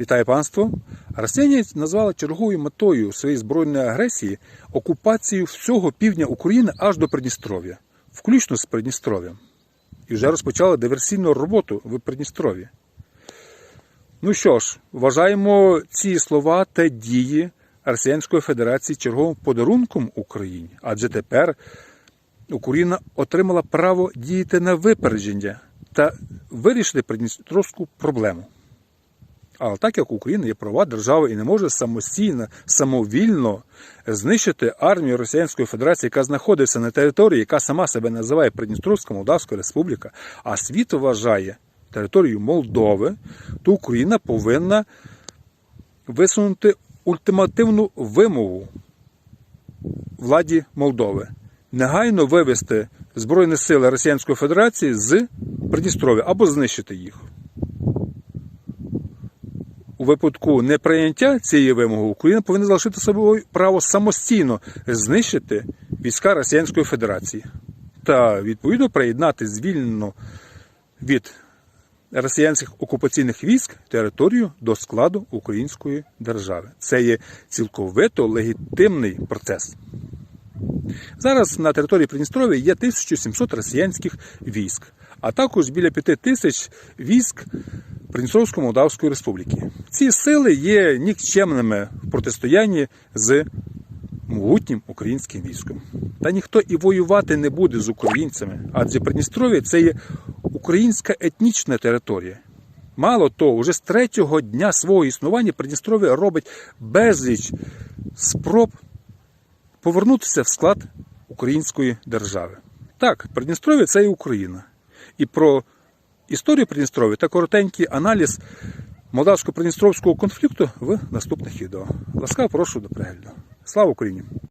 Вітаю панство! Росіяни назвали черговою метою своєї збройної агресії окупацію всього півдня України аж до Придністров'я, включно з Придністров'ям. І вже розпочали диверсійну роботу в Придністров'ї. Ну що ж, вважаємо ці слова та дії Росіянської Федерації черговим подарунком Україні, адже тепер Україна отримала право діяти на випередження та вирішити придністровську проблему. Але так як Україна є права держава і не може самостійно, самовільно знищити армію Росіянської Федерації, яка знаходиться на території, яка сама себе називає Придністровська Молдавська Республіка, а світ вважає територію Молдови, то Україна повинна висунути ультимативну вимогу владі Молдови негайно вивести Збройні сили Росіянської Федерації з Придністров'я або знищити їх. У випадку неприйняття цієї вимоги Україна повинна залишити собою право самостійно знищити війська Росіянської Федерації та відповідно приєднати звільнену від росіянських окупаційних військ територію до складу української держави. Це є цілковито легітимний процес. Зараз на території Придністров'я є 1700 росіянських військ, а також біля 5 тисяч військ Придністровської Молдавської Республіки. Ці сили є нікчемними в протистоянні з могутнім українським військом. Та ніхто і воювати не буде з українцями, адже Придністров'я це є українська етнічна територія. Мало того, вже з третього дня свого існування Придністров'я робить безліч спроб повернутися в склад української держави. Так, Придністров'я це і Україна. І про історію Придністров'я та коротенький аналіз молдавсько-придністровського конфлікту в наступних відео. Ласкаво прошу до перегляду. Слава Україні!